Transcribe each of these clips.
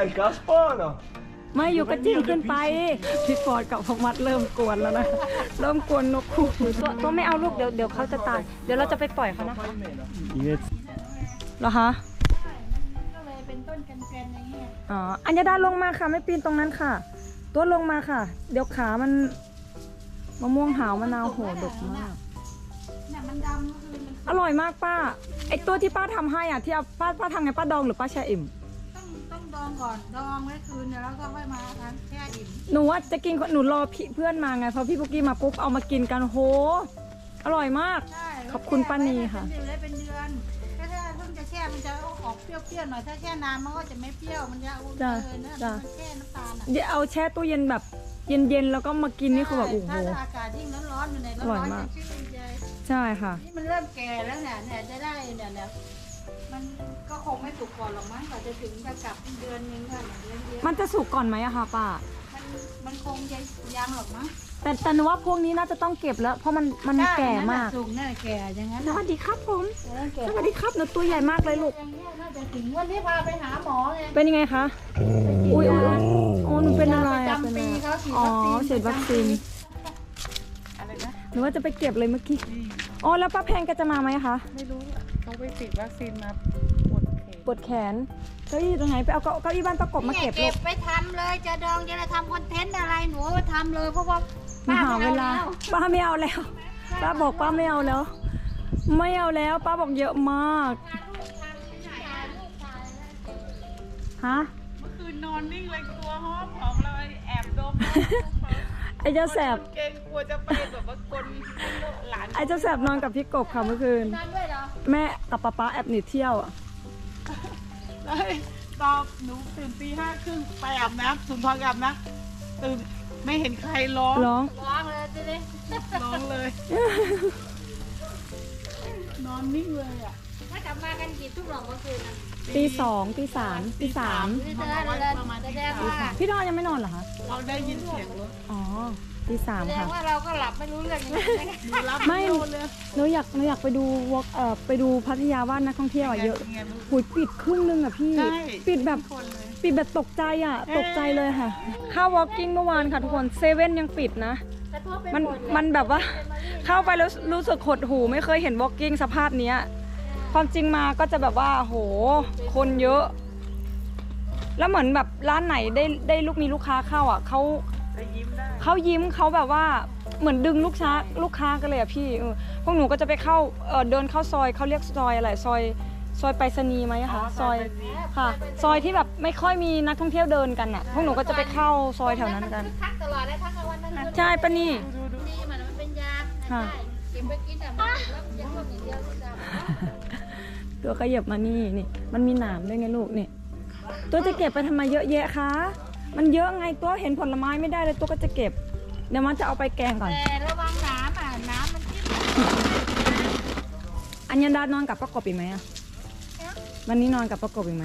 El Gaspar ไม่อยู่ก็จิ้งขึ้นไป พี่ฟอร์ดกับพมัดเริ่มกวนแล้วนะ เริ่มกวนนกคู่ตัวตัวไม่เอาลูกเดี๋ยวเดี๋ยวเขาจะตาย เดี๋ยวเราจะไปปล่อยเขานะคะ Inget. เหรอคะก็เลยเป็นต้นกันเกรนอย่างเงี้ยอ๋ออัญญาดาลงมาค่ะ ไม่ปีนตรงนั้นค่ะ ตัวลงมาค่ะ เดี๋ยวขามันมะม่วงหาวมะนาวโหดกมาก เนี่ยมันดำก็คือมัน อร่อยมากป้าไอตัวที่ป้าทำให้อะที่เอาป้าป้าทำไงป้าดองหรือป้าแช่อิ่ม ต้องต้องดองก่อน ดองไว้คืนเดี๋ยวแล้วก็ค่อยมาทานแช่อิ่มหนูว่าจะกินหนูรอพี่เพื่อนมาไงพอพี่ปุกกี้มาปุ๊บเอามากินกันโห อร่อยมาก ใช่ขอบคุณป้านีค่ะเป็นเดือนเลยเป็นเดือนถ้าถ้าเพิ่งจะแช่มันจะออกเปรี้ยวๆหน่อยถ้าแช่นานมันก็จะไม่เปรี้ยวมันจะอุ่นจ้ะเลยนะจ้ะ มันแช่น้ำตาลอะเดี๋ยวเอาแช่ตู้เย็นแบบเย็นๆแล้วก็มากินนี่คือแบบโอ้โห ถ้าอากาศยิ่งร้อนๆอยู่ในอร่ร้ออยนมากๆจะชื่นใจ ใช่ค่ะ นี่มันเริ่มแก่แล้วเนี่ยเนี่ยจะได้เนี่ยเนี่ย มันก็คงไม่สุกก่อนหรอกมั้งกว่าจะถึงจะกลับเดือนนึงค่ะเดือนเดียวมันจะสุกก่อนไหมอะคะป้า มันมันคงจะยังหรอกมั้งแต่แต่หนูว่าพวกนี้น่าจะต้องเก็บแล้ว เพราะมันมันแก่มาก สูงน่าแก่อย่างนั้นสวัสดีครับผมแก่สวัสดีครับหนูตัวใหญ่มากเลยลูกอย่างเงี้ยน่าจะถึงวันที่พาไปหาหมอไงเป็นยังไงคะ อุ้ยอุ้ยอุ๊ยโอ้หนูเป็นอะไรประอะเป็นจำปีอะไรเขาฉีดอ๋อวัคซีนฉีดวัคซีนอะไรนะหนูว่าจะไปเก็บเลยเมื่อกี้ อ๋อแล้วป้าแพงก็จะมาไหมคะ ไม่รู้ เขาไปฉีดวัคซีนมาปวดแขนปวดแขนเก้าอี้ตรงไหนไปเอาเก้าเก้าอี้บ้านประกบมาเนี่ยเก็บลูเก็ก บไปทำเลยจะดองจะอะไรทำคอนเทนต์อะไรหนูทำเลยเพราะว่ามาหาเวลาป้าไม่อแป้าไม่เอาแล้ว ป้าบอกป้าไม่เอาแล้ว ไม่เอาแล้วป้าบอกเยอะมาก ฮะ เมื่อคืนนอนนิ่งเลยตัวหอมหอมเลยแอบดมไอ้เจ้าแสบ เกรงกลัวจะไปแบบว่ากลหลาน ไอ้เจ้าแสบนอนกับพี่กบค่ะเมื่อคืน ทำด้วยเหรอ แม่กับป๊าป๊าแอบหนีเที่ยวอะเลยตอนหนูตื่นตีห้าครึ่งไปอาบน้ำสุนทรอาบน้ำตื่นไม่เห็นใครร้องร้องร้องเลยทีนี้ร้องเลย นอนนิ่งเลยอะถ้ากลับมากันกี่ทุ่มหรอเมื่อคืนน่ะ ตีสองตีสามตีสามนี่จะได้เลยแสดงว่าพี่ดอนยังไม่นอนเหรอคะเราได้ยินเสียงรถอ๋อตีสามแสดงค่ะ ว่าเราก็หลับไม่รู้เรื่องอย่างนี้หนูรับไม่ โดนเลยหนูอยากหนูอยากไปดูวอล์กเอ่อไปดูพัทยาบ้านนักท่องเที่ยวอะเยอะไงลูกหุยปิดครึ่งนึงอะพี่ ใช่ ปิดแบบคนเลย ปิดแบบตกใจอะ ตกใจเลยค่ะ เข้า walking เมื่อวานค่ะทุกคนเซเว่นยังปิดนะ มันมันแบบว่า เข้าไปแล้วรู้สึกหดหูไม่เคยเห็น walking สภาพเนี้ย ความจริงมาก็จะแบบว่าโหคนเยอะ แล้วเหมือนแบบร้านไหนได้ได้ลูกมีลูกค้าเข้าอะเขาจะยิ้มได้เขายิ้มเขาแบบว่าเหมือนดึงลูกค้าลูกค้ากันเลยอะพี่เออพวกหนูก็จะไปเข้าเออเดินเข้าซอยเขาเรียกซอยอะไรซอยซอยไปรษณีย์ไหมอะคะซอยค่ะ ซอยที่แบบไม่ค่อยมีนักท่องเที่ยวเดินกันอะพวกหนูก็จะไปเข้าซอยแถวนั้นกันทักตลอดเลยทักกลางวันทั้งคืนใช่ปะนี่ดีมันมันเป็นยาค่ะใช่เก็บไปกินแต่มันติดแล้วมันจะท่วมอย่างเดียวก็จะ ตัวขยับมานี่นี่ มันมีหนามด้วยไงลูกนี่ ตัวจะเก็บไปทำไมเยอะแยะคะ มันเยอะไงตัวเห็นผลไม้ไม่ได้เลยตัวก็จะเก็บ เดี๋ยวมันจะเอาไปแกงก่อน แต่ระวังน้ำอะ น้ำมันจิ้มอัญญาดานอนกับประกบอีกไหมอะวันนี้นอนกับประกบอีกไหม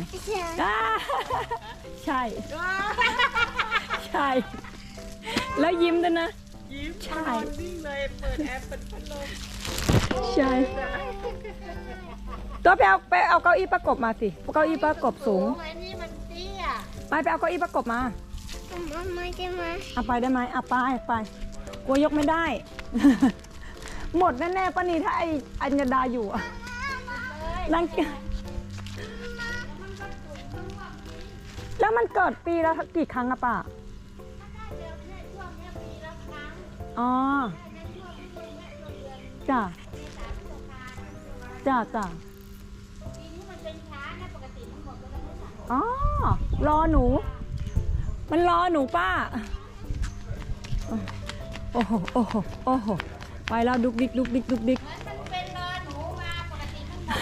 อ่าใช่ ใช่ แล้วยิ้มด้วยนะ ยิ้มใช่ นอนนิ่งเลยเปิดแอปเป็นพัดลมใช่ตัวไปเอาไปเอาเก้าอี้ประกบมาสิเก้าอี้ประกบสูงไอ้นี่มันเตี้ยไปไปเอาเก้าอี้ประกบมามันไม่ใช่ไหมเอาไปได้ไหมเอาไปไปกลัวยกไม่ได้ หมดแน่ๆป้านีถ้าไออัญญาดาอยู่อะรังเกียจแล้วมันเกิดปีละกี่ครั้งอะป้า อ๋อจ้ะจ้ะจ้ะปีนี้มันเป็นช้านะปกติมันหมดไปแล้วไม่สามอ๋อรอหนู มันรอหนูป้า โอ้โหโอ้โหโอ้โหไปแล้วดุกดิกดุกดิกดุกดิกเหมือนมันเป็นรอหนูมาปกติมันหมด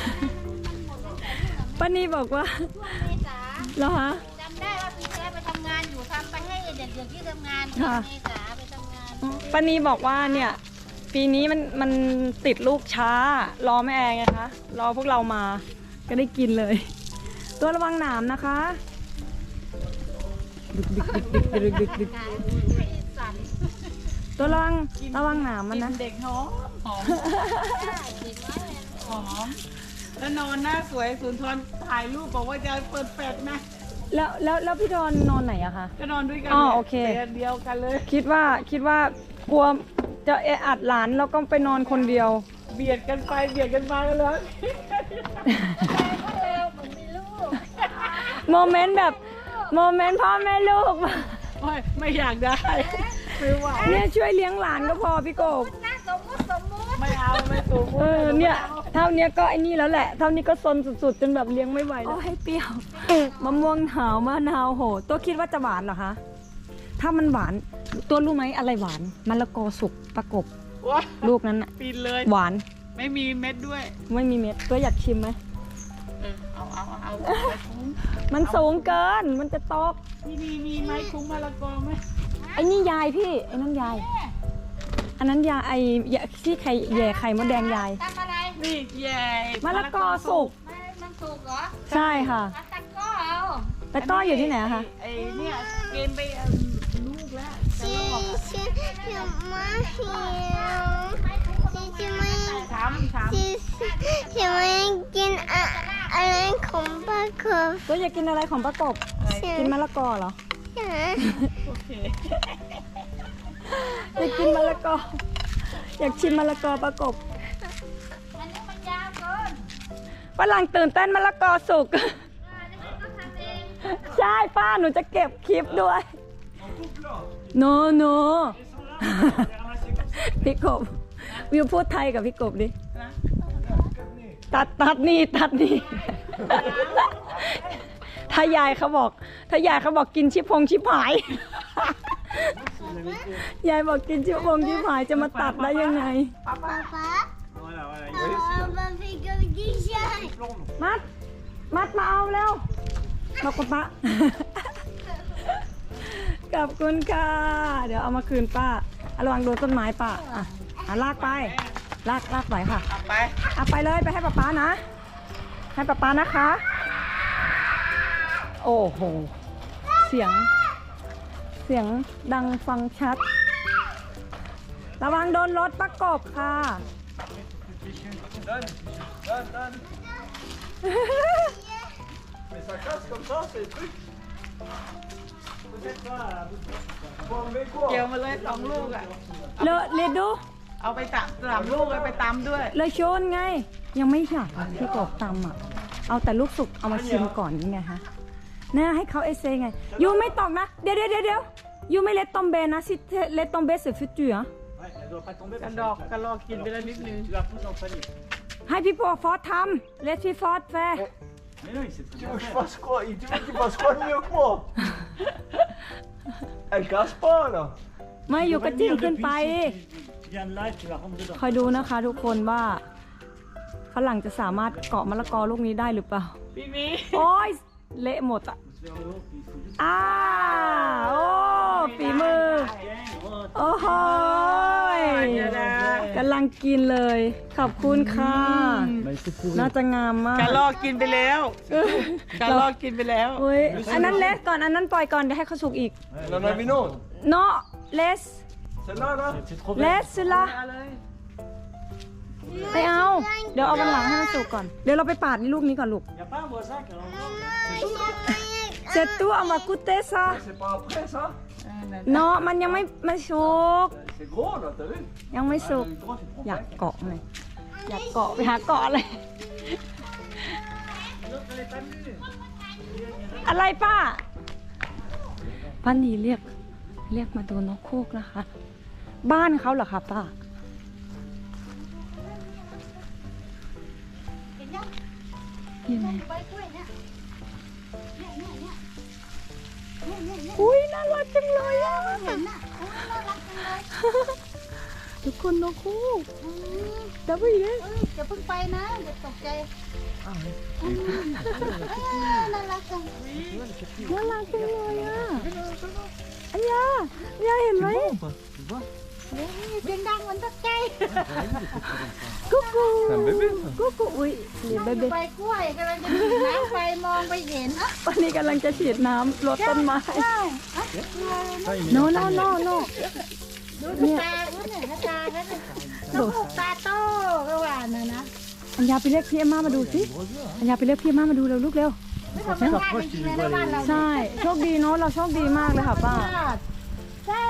มันหมดตั้งแต่นู่นน่ะป้านี่บอกว่าช่วงเมษาเหรอคะจำได้ว่าปีที่แล้วไปทำงานอยู่ทำไปให้เด็กๆที่ทำงานค่ะเมษาไปทำงาน ป้านี่บอกว่าเนี่ย ปีนี้มันมันติดลูกช้า รอแม่แอร์ไงคะ รอพวกเรามา ก็ได้กินเลย ตัวระวังหนามนะคะดึกดึกดึกดึกดึกดึกดึกขายให้สั่นตัวระวังระวังหนามมันนะกิเด็กหอมหอมได้เด็กน้อยเลยหอมแล้วนอนหน้าสวยสุนทรถ่ายรูปบอกว่าจะเปิดแฟลชนะ แล้วแล้วแล้วพี่ดอนนอนไหนอะคะ ก็นอนด้วยกันอ๋อโอเค ตียงเดียวกันเลย คิดว่าคิดว่ากลัวจะเอะอัดหลานแล้วก็ไปนอนคนเดียว เบียดกันไปเบียดกันมากันเลย โมเมนต์แบบโมเมนต์พ่อแม่ลูกไม่ไม่อยากได้ไม่ไหวเนี่ยช่วยเลี้ยงหลานก็พอพี่กบน่าสมมุติสมมุติไม่เอาไม่สูงเออเนี่ย เท่าเนี้ยก็ไอ้นี่แล้วแหละ เท่านี้ก็ซนสุดๆ จนแบบเลี้ยงไม่ไหวแล้วให้เปรี้ยวมะม่วงหาวมะนาวโห ตัวคิดว่าจะหวานเหรอคะ ถ้ามันหวาน ตัวรู้ไหมอะไรหวานมะละกอสุกประกบว้าลูกนั้นอะปีนเลย หวาน ไม่มีเม็ดด้วย ไม่มีเม็ด ตัวอยากชิมไหม เออ เอาเอาเอาเอาไปคุ้มมันสูงเกิน มันจะตกที่นี่มีไม้คุ้มมะละกอไหมไอ้นี่ยายพี่ ไอ้นั่นยาย อันนั้นยายไอ้ยาที่ไข่แย่ไข่มดแดงยายทำอะไร นี่แย่มะละกอสุกไม่มันสุกเหรอใช่ค่ะเอาตะกร้อเอาแต่ก็อยู่ที่ไหนอะคะ ไอ้เนี่ยเกมไปเอาลูกแล้วจะลอกอะฉันจะมาหิวฉันจะมาช้ำช้ฉันจะมากินอะอะไรของป้าคบตัวอยากกินอะไรของประกบกินมะละกอเหรอฉันำโอเคอยากกินมะละกอ อยากชิมมะละกอประกบ ฝรั่งตื่นเต้นมะละกอสุกอันนี้ฉันก็ทำเองใช่ป้าหนูจะเก็บคลิปด้วย โนโนพี่กบวิวพูดไทยกับพี่กบดิ ตัดตัดนี่ตัดนี่ถ้ายายเขาบอก ถ้ายายเขาบอกกินชิพงชิพาย ยายบอกกินชิพงชิพายจะมาตัดได้ยังไงป๊าป๊า Voilà, voilà, il ป๊า va essayer. ป๊าพี่ก็กินใช่ Plomb. มัด มัดมาเอาเร็วมาคุณป้าขอบคุณค่ะ เดี๋ยวเอามาคืนป้าระวังโดนต้นไม้ป้าอะอะลากไป ลากลากไหวค่ะไปอะไปเลยไปให้ป้าป้านะ ให้ป้าป้านะคะ โอ้โห เสียง เสียงดังฟังชัด ระวังโดนรถประกบค่ะ Donne, donne, donne. Mais ça casse comme ça, ces trucs. Peut-être pas. Faut enlever quoi เกี่ยวมาเลยสองลูกอะ เลอะเลดูเอาไปตับสามลูกเลยไปตำด้วย เลยโชนไง ยังไม่อยากอะพี่กบตำอะ เอาแต่ลูกสุกเอามาชิมก่อนนี่ไงฮะน่าให้เขาเอเซไงยูไม่ตอกนะ เดี๋ยวเดี๋ยวเดี๋ยวเดี๋ยวยูไม่เลตตอมเบนะสิเลตตอมเบสฟิจูอะ กระ parce ดอก que กระลอกกินไปแล้วนิดนึง Tu la pousses en panier. ให้พี่ปอฟอสทำเลตพี่ฟอสแฟร์ Mais non, il sait très bien. Tu veux que je fasse quoi Tu veux qu'il fasse quoi de mieux que moi Elle casse pas là ไม่อยู่ก็จิ้มขึ้นไป Tu viens de là et tu la rentres dedans. คอยดูนะคะทุกคนว่าฝรั่งจะสามารถเกาะมะละกอลูกนี้ได้หรือเปล่า พี่มีโอ้ยเละหมดอะ Vers le haut, puis il faut juste. อ้าโอ้ฝีมือ Bien, oh, โอ้โหยเดี๋ยวนะ กำลังกินเลย ขอบคุณค่ะ Mais c'est pourri. น่าจะงามมากกระลอกกินไปแล้วกระลอกกินไปแล้ว เฮ้ยอันนั้นเล็กก่อนอันนั้นปล่อยก่อนเดี๋ยวให้เขาสุกอีก On en a vu une autre. เนาะเลส Celle-là là C'est trop เลสสุละเอาเลยไม่เอา เดี๋ยวเอาวันหลังให้มันสุกก่อน เดี๋ยวเราไปปาดนี่ลูกนี้ก่อนลูก Y a pas un voisin qui a l'envie เสร็จตัวเอามากุเตซะ C'est pas après ça เนาะมันยังไม่ไม่สุก C'est gros là, t'as vu ยังไม่สุก Le gros, tu prends อยากเกาะเลยอยากเกาะไปหาเกาะอะไรอะไรป้าป้านีเรียก เรียกมาดูนกคูกนะคะ บ้านเขาเหรอคะป้าเห็นยังเห็นไหม อุ้ยน่ารักจังเลยอะเห็นน่ะโอ้ยน่ารักจังเลยทุกคนนกคูกอืมดับไปเลยเอ้ยอย่าเพิ่งไปนะอย่าตกใจเออน่ารักจังน่ารักจังเลยอะอันยาอันยาเห็นไหม เฮ้ยเสียงดังเหมันตกใจกุ๊กกู C'est un bébé, กุ๊กกูอุ้ยเรียนเบนั่งอเบ้ยู่ใบกล้วยกำลังจะฉีดน้ำไปมองไปเห็นอะวันนี้กำลังจะฉีดน้ำรดต้นไม้ ใช่อะโนโนโนโนดูดูตาเขาเนี่ยตาเขาเนี่ยตาตาโตก็ว่าน่ะนะอัญญาไปเรียกพี่เอ็มม่ามาดูสิอัญญาไปเรียกพี่เอ็มม่ามาดูเร็วลูกเร็ว ไม่ธรรมชาติจริงๆเลยนะบ้านเราใช่ โชคดีเนาะ เราโชคดีมากเลยค่ะป้า ใช่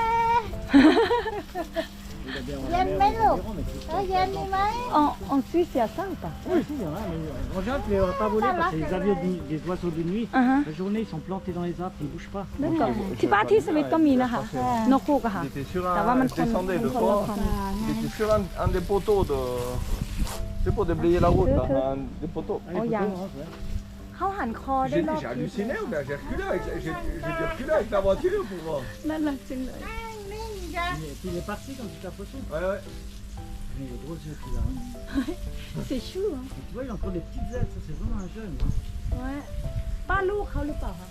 J'aime Melo. J'aime en, en Suisse, il y a ça ou pas Oui, si, il y en a. Mais en général, tu les vois pas voler parce que les avions des oiseaux de nuit, uh -huh. la journée, ils sont plantés dans les arbres, ils ne bougent pas. D'accord. Tu vas à Tissamit comme il a. Non, quoi, quoi. Il était sur un. Je descendais le soir. Il était sur un des poteaux de. C'est pour déblayer la route, un des poteaux. Oh, il y a. เขาหันคอได้รอบ J'ai halluciné, j'ai reculé, j'ai reculé avec la voiture pour voir. นั่นแหละจริงเลย นิ่งจ้ะ Et puis il est parti quand tu t'as photo. Ouais, ouais. Mais il est gros yeux qu'il a. hein. สีชู่อะ Et tu vois, il a encore des petites ailes, ça c'est vraiment un jeune. hein. ว่าป้าลูกเขาหรือเปล่าคะ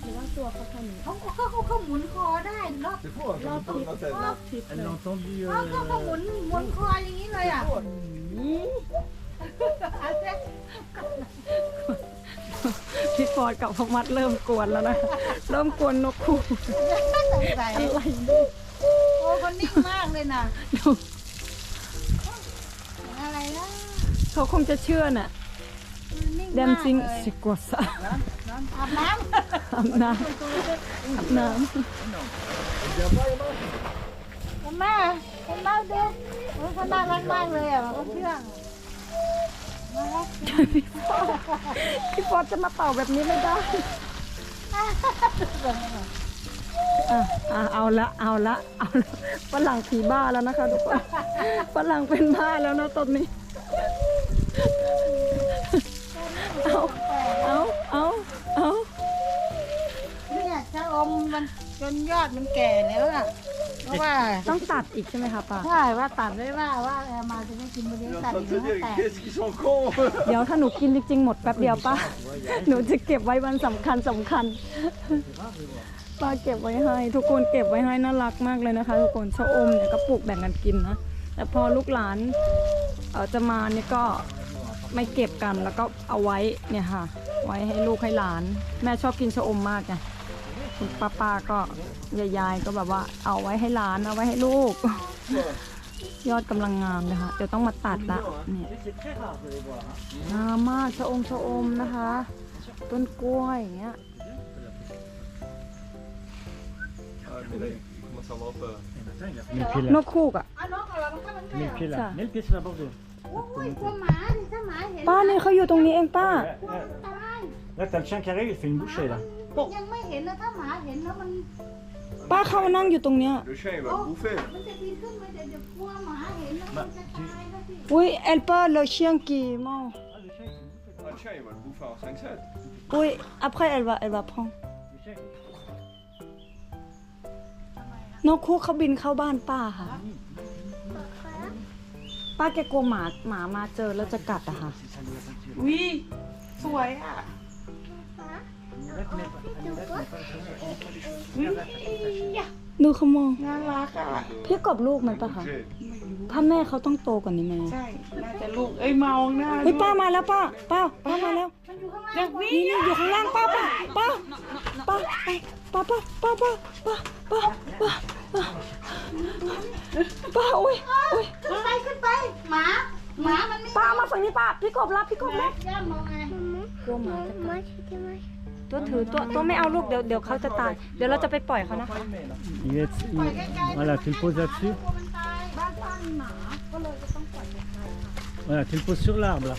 หรือว่าตัวเขาแค่นี้เขาเขาเขาเขาหมุนคอได้รอบ C'est fou, hein, comme il tourne la tête. รอบทิศ Elle เลย l'a entendu. เขาเขาเขาหมุ Euh... นหมุนคออย่างนี้เลยอะพี่ฟอร์ดกับพมัดเริ่มกวนแล้วนะ เริ่มกวนนกคู่สงสัยอะไร โอ้คนนิ่งมากเลยนะดูอะไรนะเขาคงจะเชื่อน่ะนิ่งแดมมากซิงเลยสิกวสะอาบน้อาบน้ำอาบน้ำแม่เห็นไหมดูโอ้ยเขาน่ารักมากเลยอะเขาเชื่องน่ารักำพี่ฟอร์ดจะมาเป่าแบบนี้ไม่ได้ อะอะเอาละเอาละเอาละฝรั่งผีบ้าแล้วนะคะทุกคนฝรั่งเป็นบ้าแล้วนะตอนนี้เอาเอาเอาเอาเนี่ยชะอมมันจนยอดมันแก่แล้วอะเพราะว่าต้องตัดอีกใช่ไหมคะป้าใช่ว่าตัดไว้ว่าว่าแอร์มาจะไม่กินวันนี้ Il est en ตัด train อี de ก se แล้ว dire, แต่ qu'est-ce qu'ils sont cons เดี๋ยวถ้าหนูกินจริงๆหมดแป๊บเดียวป้าหนูจะเก็บไว้วันสำคัญสำคัญ ป้าเก็บไว้ให้ ทุกคนเก็บไว้ให้น่ารักมากเลยนะคะ ทุกคนชะอมเนี่ยก็ปลูกแบ่งกันกินนะแต่พอลูกหลานเออจะมาเนี่ยก็ไม่เก็บกันแล้วก็เอาไว้เนี่ยค่ะ ไว้ให้ลูกให้หลาน แม่ชอบกินชะอมมากไงคุณป้าป้าๆก็ยายๆก็แบบว่าเอาไว้ให้หลานเอาไว้ให้ลูก ยอดกำลังงามเลยค่ะเดี๋ยวต้องมาตัดละเนี่ยงามมากชะอมชะอมนะคะ ต้นกล้วยอย่างเงี้ย นกคู่อะมิลพิลามิลพิลาบอกดูป้าเนี่ยเขาอยู่ตรงนี้เองป้า แล้วแต่เชียงแคร์รี่ฟินบุเช่ละยังไม่เห็นนะถ้าหมาเห็นแล้วมันป้าเขานั่งอยู่ตรงเนี้ยอุ้ยเอลป้าเลเชียงกี่โมอง Oui, après elle va, elle va prendre. นกคู่เขาบินเข้าบ้านป้าค่ะ ป้าแกกลัวหมาหมามาเจอแล้วจะกัดอะค่ะ c'est ça, la peinture. วิสวยอะ Là, tu mets pas- allez, là, tu mets pas la chaussure. Regarde là, t'as ta chaîne. ดูเขามองน่ารักอะพี่กบลูกมันปะคะ J'ai- ถ้าแม่เขาต้องโตกว่านี้ไหมใช่น่าจะลูกเอ้ยเมาหน้าเฮ้ยป้ามาแล้วป้าป้าป้ามาแล้วยังวินี่นี่อยู่ข้างล่างป้าป้าป้าป้าป้าป้าป้าป้าป้าป้าป้า ป้าป้าอุ้ยอุ้ยขึ้นไปขึ้นไป หมา หมามันไม่ป้ามาฝั่งนี้ป้าพี่กบรับพี่กบรับย่ามองไงกลัวหมาจะกัด Moi, c'était moi. ตัวถือตัวตัวไม่เอาลูกเดี๋ยวเดี๋ยวเขาจะตาย เดี๋ยวเราจะไปปล่อยเขานะคะ Il va être- il- Voilà, tu le poses là-dessus. กลัวมันตายบ้านป้ามีหมา ก็เลยจะต้องปล่อยมันไป Voilà, tu le poses sur l'arbre là.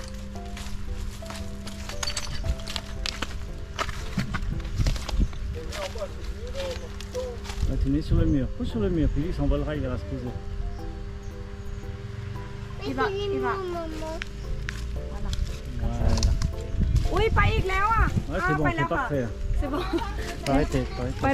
Là, tu sur le mur. Sur le mur, puis lui, il il va se poser. Il va, il va. Oui, pas hein. ouais. C'est ah, bon, c'est parfait. C'est bon. Arrêtez, arrêtez.